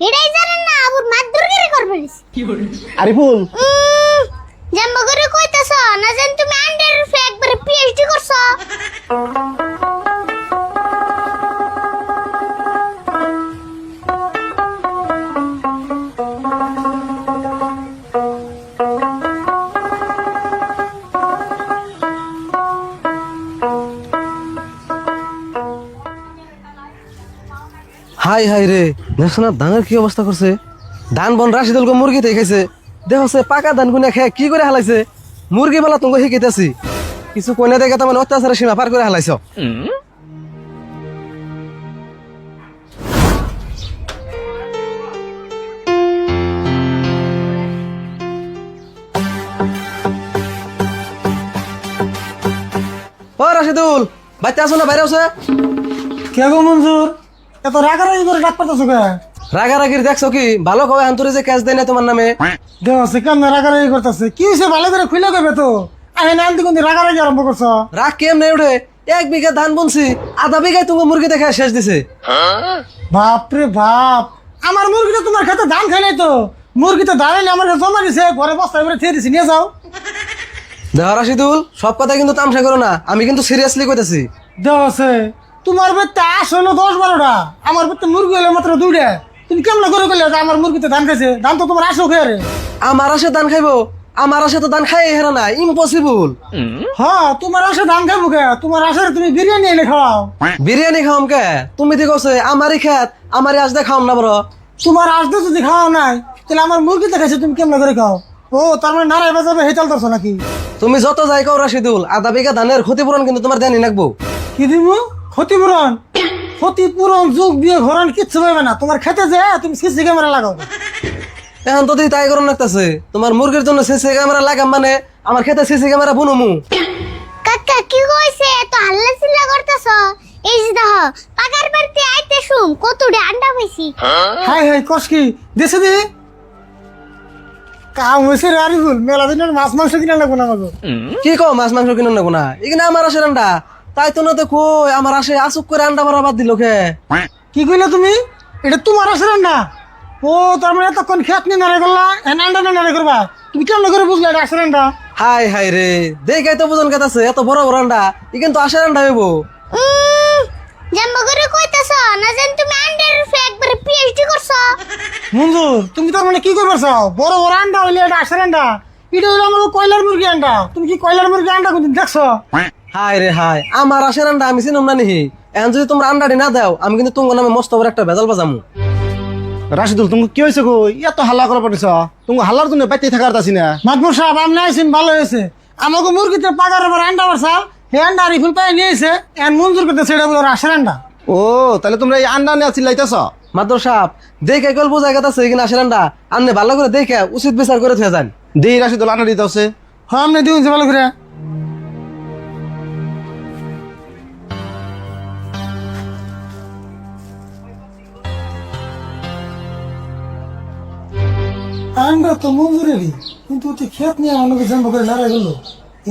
এটাই জানেন না আবুর মাদুরগিরি করবেন আরিফুল। জাম্বা করে কইতাছ না জান তুমি আন্ডার রুফে একবার পিএইচডি করছ? হাই হাই রে। দেখছ ধানের কি অবস্থা করছে? ধান বন রাশিদুলকে মুরগি থেকে দেখছে পাকা ধান গুনে খেয়ে কি করে হালাইছে? মুরগি বেলা তোমাকে শিখাইতেছি। কিছু কইনা দেখে তোমার অত্যাচারের সীমা পার করে হালাইছ। ও রাশিদুল বাচ্চা আছো না, বাইরে আছে কে মঞ্জুর এত রাগারাগি করে ডাক পাতাছো কে? রাগারাগির দেখছ কি? ভালো কবে আন্তরে যে ক্যাশ দেয় না তোমার নামে? দেহ আছে কেমন রাগারাগি করতেছে? কি হয়েছে ভালো করে খুলে দেবে তো? আহে না আনতে কোন রাগারাগি আরম্ভ করছ? রাগ কেম নেই উঠে? এক বিঘা ধান বুনছি আধা বিঘায় তুমি মুরগি দেখে শেষ দিছে। বাপ রে বাপ আমার মুরগিটা তোমার খেতে ধান খাই নাই তো। মুরগিতে দাঁড়াইনি আমার কাছে জমা দিছে ঘরে বস্তা করে থিয়ে দিছি নিয়ে যাও। রাশিদুল সব কথা কিন্তু তামসা করো না আমি কিন্তু সিরিয়াসলি কইতাছি। আছে তোমার বেতে আস হলো দশ বারোটা আমার বেতে মুরগি হলো মাত্র দুইটা। তুমি কেমন করে যে আমার মুরগিতে ধান খাইছে। ধান তো তোমার আসো খেয়ে রে। আমার আসে ধান খাইবো? আমার আসে তো ধান খাই হেরা না ইম্পসিবল হ্যাঁ তোমার আসে ধান খাইবো কে? তোমার আসে তুমি বিরিয়ানি এনে খাওয়াও। বিরিয়ানি খাওয়াম কে? তুমি দি কছে আমারই খেত আমারই আজ খাওয়াম না বড় তোমার আসতে যদি খাওয়া নাই তাহলে আমার মুরগি দেখাইছে তুমি কেমন করে খাও? ও তার মানে নারায় বাজাবে হেতাল ধরছো নাকি? তুমি যত যাই কও রাশিদুল আধা বিঘা ধানের ক্ষতিপূরণ কিন্তু তোমার দেনি নাকবো। কি দিব? ক্ষতিপূরণ? ক্ষতিপূরণ যোগ বিয়ে ঘরণ কিচ্ছু পাবে না। তোমার খেতে যে তুমি সিসি ক্যামেরা লাগাও। এখন তো তুই তাই করুন লাগতেছে। তোমার মুরগির জন্য সিসি ক্যামেরা লাগাম মানে আমার খেতে সিসি ক্যামেরা বুনুমু। কাকা কি কইছে এত হাল্লা চিল্লা করতেছ? এই যে দেখো পাকার বাড়িতে আইতে আন্ডা পাইছি। হাই হাই কস কি? দেশে দি? কাম হয়েছে রে আরিফুল মেলা দিনের মাছ মাংস কিনে লাগবো না কি কও মাছ মাংস কিনুন না কোনা? এখানে আমার আসে রান্ডা তাই তো না তো কই আমার আসে আসুক করে আন্ডা মারা বাদ দিল কে? কি কইলে তুমি? এটা তোমার আছে না ও তার মানে এতক্ষণ খেত নিয়ে নাড়ে করলা এন আন্ডা না নাড়ে করবা। তুমি কেমন করে বুঝলে এটা আছে না হাই হাই রে দেখাই তো বুঝন কাছে এত বড় বড় আন্ডা ই কিন্তু আসে রান্ডা হইব। জাম্বা করে কইতাছ না জান তুমি আন্ডার রুফে একবার পিএইচডি করছ? মঞ্জুর তুমি তার মানে কি করবে চাও? বড় বড় আন্ডা হইলে এটা আসে আন্ডা এটা হলো আমাকে কয়লার মুরগি আন্ডা। তুমি কি কয়লার মুরগি আন্ডা কোনদিন দেখছ? হাই রে হাই আমার আসে রান্ডা আমি চিনুম না নিহি। এখন যদি তোমরা আন্ডাটি না দাও আমি কিন্তু তোমার নামে মস্ত বড় একটা ভেজাল বাজামু। রাশিদুল তুমি কি হয়েছে গো এত হাল্লা করে পারিস তুমি হাল্লার জন্য বাইতে থাকার তাছি না? মাতবর সাহেব আপনি আইসেন ভালো হয়েছে। আমাকে মুরগিতে পাকার এবার আন্ডা বারসাল হে আন্ডা রিফুল পাই নিয়েছে এন মঞ্জুর করতে সেটা বলে আসে আন্ডা। ও তাহলে তোমরা এই আন্ডা নিয়ে চিল্লাইতেছ? মাত্র সাপ দেখে গল্প জায়গা আছে এখানে আসে রান্ডা আন্নে ভালো করে দেখে উচিত বিচার করে থুয়ে যান। দেই রাশিদুল আন্ডা দিতে আছে হ্যাঁ আপনি দিন ভালো করে। আন্ডা তো মঞ্জুরেরই কিন্তু ওতে ক্ষেত নিয়ে আমাকে জন্ম করে লড়াই গেল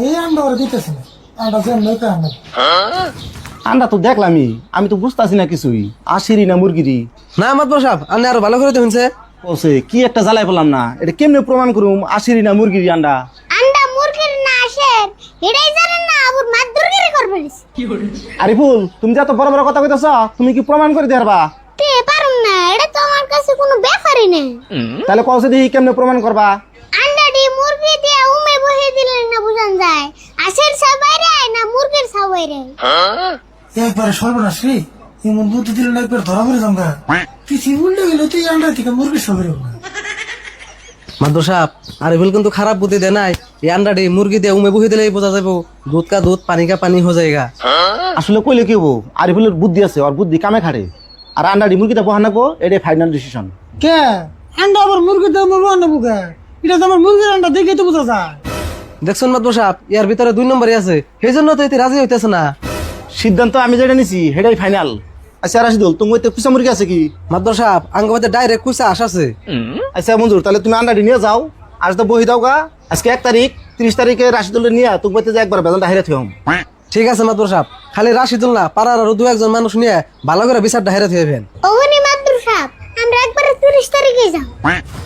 এই আন্ডা ওরা দিতেছে না আন্ডা জন্ম এটা আন্ডা আন্ডা তো দেখলামই আমি তো বুঝতাছি না কিছুই আশিরি না মুরগিরি? না মাত্র সাপ আন্নে আরও ভালো করে তো শুনছে। ওসে কি একটা জ্বালাই পেলাম না এটা কেমনে প্রমাণ করুম আশিরি না মুরগিরি আন্ডা? আন্ডা মুরগির না আসে এটাই জানেন না আবুর মাদুরগিরি করবেন আরিফুল তুমি যে এত বড় বড় কথা কইতেছ তুমি কি প্রমাণ করে দেবা তে তো আমার কাছে কোনো ব্যাপারই না তাহলে কওছে দেখি কেমনে প্রমাণ করবা? আন্ডাটি মুরগি দিয়ে উমে বসে দিলেন না বুঝান যায়। আশের সবাইরে না মুরগির সবাইরে। একবারে সর্বনাশ রে। এমন বুদ্ধি দিল না একবার ধরা পড়ে জমগা পৃথিবী উল্টে গেল তো এই আন্ডা থেকে মুরগি সবের মাদ্র সাপ আরিফুল কিন্তু খারাপ বুদ্ধি দেয় নাই। এই আন্ডাটি মুরগি দিয়ে উমে বহি দিলেই বোঝা যাব দুধ কা দুধ পানি কা পানি হয়ে যায়গা আসলে কইলে কি হব? আরিফুলের বুদ্ধি আছে ওর বুদ্ধি কামে খাড়ে আর আন্ডাটি মুরগিটা বহান রাখব এটাই ফাইনাল ডিসিশন কে? আন্ডা আবার মুরগি দিয়ে মুরগি আন্ডা বুকে এটা তো আমার মুরগির আন্ডা দেখে তো বোঝা যায়। দেখছেন মাদ্র সাপ ইয়ার ভিতরে দুই নম্বরই আছে। সেই জন্য তো এতে রাজি হইতেছে না। সিদ্ধান্ত আমি যেটা নিছি সেটাই ফাইনাল আচ্ছা রাশিদুল তুমি ওইতে কুসা মুরগি আছে কি? মাদ্র সাপ আঙ্গবাতে ডাইরেক্ট কুইসা আস আছে। আচ্ছা মঞ্জুর তাহলে তুমি আন্ডাটি নিয়ে যাও। আজ তো বহি দাও গা। আজকে এক তারিখ তিরিশ তারিখে রাশিদুলের নিয়ে তুমি একবার বেতনটা হেরে থম ঠিক আছে মাদ্র সাপ খালি রাশিদুল না পাড়ার আরও দু একজন মানুষ নিয়ে ভালো করে বিচারটা হেরে থুয়ে ফেন ওখানে মাদুর সাপ আমরা একবারে তিরিশ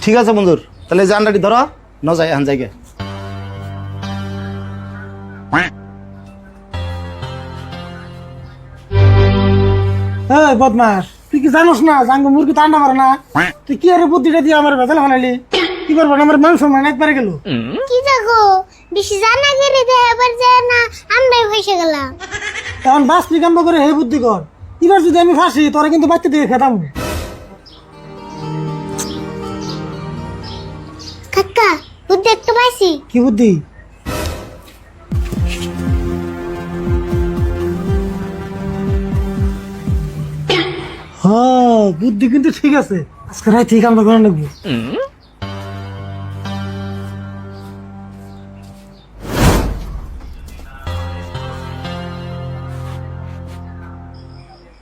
ঠিক আছে মঞ্জুর তাহলে যে ধরো। ন যাই এখন যাইগে। এই বদমাস তুই কি জানোস না জাঙ্গ মুরগি তো আন্ডা মারে না? তুই কি আরে বুদ্ধিটা দিয়ে আমার ভেজাল বানালি? কি করব আমার মাংস মানে একবারে গেল? কি দেখো বেশি জানা গেলে এবার যায় না আমরাই ফেসে গেলাম। এখন বাস বিকাম্ব করে হে বুদ্ধি কর। এবার যদি আমি ফাঁসি তোরা কিন্তু বাচ্চা দিয়ে খেতাম কাকা বুদ্ধি একটু পাইছি? কি বুদ্ধি? হ্যাঁ বুদ্ধি কিন্তু ঠিক আছে। আজকে রাই ঠিক আমরা করে নেব।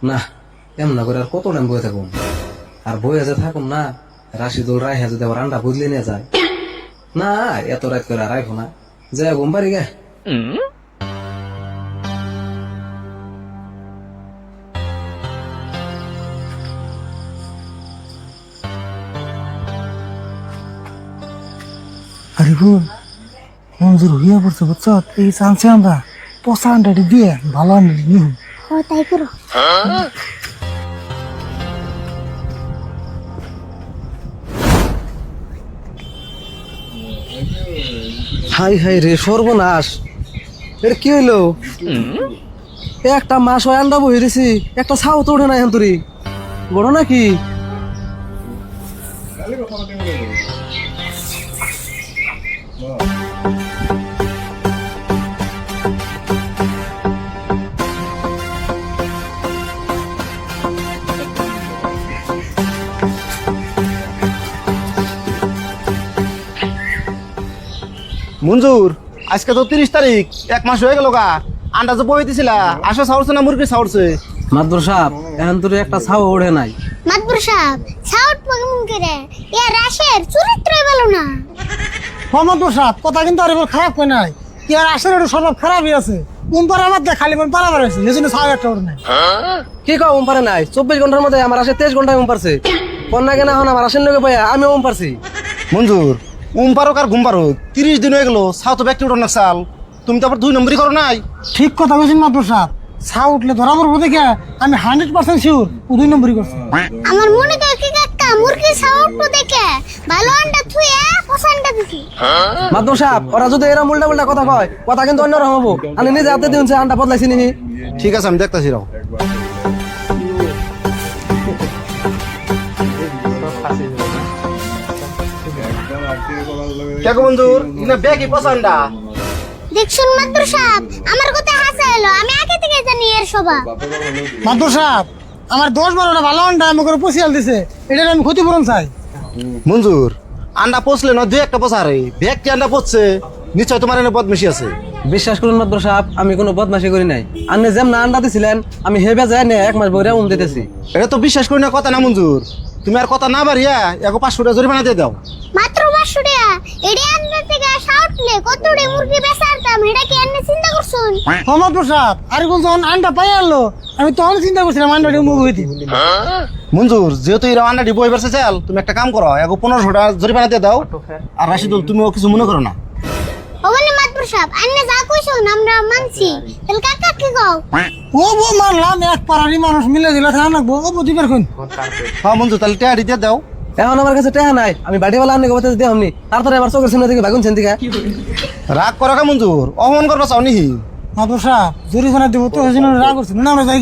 না এমন না করে আর কত টাইম বয়ে থাকুন আর বয়ে যে থাকুন না রাশিদুল রায় যদি আবার আন্ডা বদলে নিয়ে যায়। না এত রাত করে আর রাখো না। যাই ঘুম পারি গে। আরে বোন মঞ্জুর হইয়া পড়ছে বুঝছ? এই চান্সে আমরা। পচা আন্ডাটি দিয়ে ভালো আন্ডাটি ও তাই করো। হাই হাই রে, সর্বনাশ। এর কি হইল? একটা মাস হয় আন্ডা বহি দিছি, একটা ছাও তো ওঠে না এখন তুরি। বড় নাকি? মঞ্জুর আজকে তো তিরিশ তারিখ এক মাস হয়ে গেল গা। আন্ডা যে বই দিছিলা আসে সাউরছে না মুরগি সাউরছে? মাদ্র সাহেব এখন তুরি একটা ছাও ওঠে নাই। মাতবর সাহেব সাউট পাগমন করে? এ রাশের চরিত্রই ভালো না। মোহাম্মদ প্রসাদ কথা কিন্তু আর এবার খারাপ কই নাই। কি আর আসলে একটু স্বভাব খারাপই আছে। কোন পারা বাদ দেয় খালি মন পারা আছে জন্য ছাও একটা ওর নাই। কি কও উম পারে নাই? চব্বিশ ঘণ্টার মধ্যে আমার আসে তেইশ ঘন্টায় উম পারছে। কন্যা কেনা এখন আমার আসেন লোকে পাইয়া আমি উম পারছি। মঞ্জুর উম পারো আর ঘুম পারো তিরিশ দিন হয়ে গেল সাউ তো ব্যক্তি উঠো না চাল। তুমি তো আবার দুই নম্বরই করো নাই। ঠিক কথা বলছেন না প্রসাদ ছাও উঠলে ধরা পড়ব দেখে আমি হান্ড্রেড পার্সেন্ট শিওর ও দুই নম্বরই করছে। আমার মনে কি কাকা মুরগি সাউট দেখে। ভালো আন্ডা থুয়ে পচা দিছি। মাদ্র সাহেব ওরা যদি এরা উল্টা উল্টা কথা কয় কথা কিন্তু অন্যরকম হব। আমি নিজে হাতে দিন আন্ডা বদলাইছি নিহি। ঠিক আছে আমি দেখতেছি রাও। কেকো মঞ্জুর ইনা ব্যাগই পছন্দ। দেখছুন মাতবর সাহেব আমার কথা হাসা এলো আমি আগে থেকে জানি এর স্বভাব। মাদুর সাহেব আমার দশ বারোটা ভালো আন্ডা আমি করে পচিয়াল দিছে এটার আমি ক্ষতিপূরণ চাই। মঞ্জুর আন্ডা পচলে না দুই একটা পচা রে ব্যাগ কি আন্ডা পচছে নিশ্চয় তোমার এনে বদমেশি আছে। বিশ্বাস করুন মাদ্র সাহেব আমি কোনো বদমাশি করি নাই। আপনি যেমন আন্ডা দিছিলেন আমি হেবে যাই না এক মাস বইরা উম দিতেছি। এটা তো বিশ্বাস করি না কথা না মঞ্জুর তুমি আর কথা না বাড়িয়া এগো পাঁচশো টাকা জরিমানা দিয়ে দাও মাত্র পাঁচশো টাকা এডি আন্ডা থেকে সাউটলে কতটি মুরগি বেচারতাম এটা কি আপনি চিন্তা করছুন? মোহাম্মদ প্রসাদ। আর কোন যখন আন্ডা পাই আনলো আমি তখন চিন্তা করছিলাম আন্ডাটি মুখ হইতে। মঞ্জুর যেহেতু এরা আন্ডাটি বই চাল তুমি একটা কাম করো এগো পনেরোশো টাকা জরিমানা দিয়ে দাও। আর রাশিদুল তুমিও কিছু মনে করো না। ওখানে মাতবর সাহেব আপনি যা কইছুন আমরা মানছি। তাহলে কাকা কি কও? ও বো মানলাম এক পাড়ারই মানুষ মিলে দিলে থাকা নাকবো ও বো দিবার কোন হ্যাঁ মঞ্জুর তাহলে টাকা দিয়ে দাও। এখন আমার কাছে টাকা নাই। আমি বাড়িওয়ালা আন্ডা কথা দিয়ে আমনি তারপরে আমার চোখের সামনে থেকে ভাগুন থেকে রাগ করা কা মঞ্জুর? অপমান করবা চাও নিহি? মাদুর সাহেব জরিমানা দিব তো রাগ করছি না আমরা যাই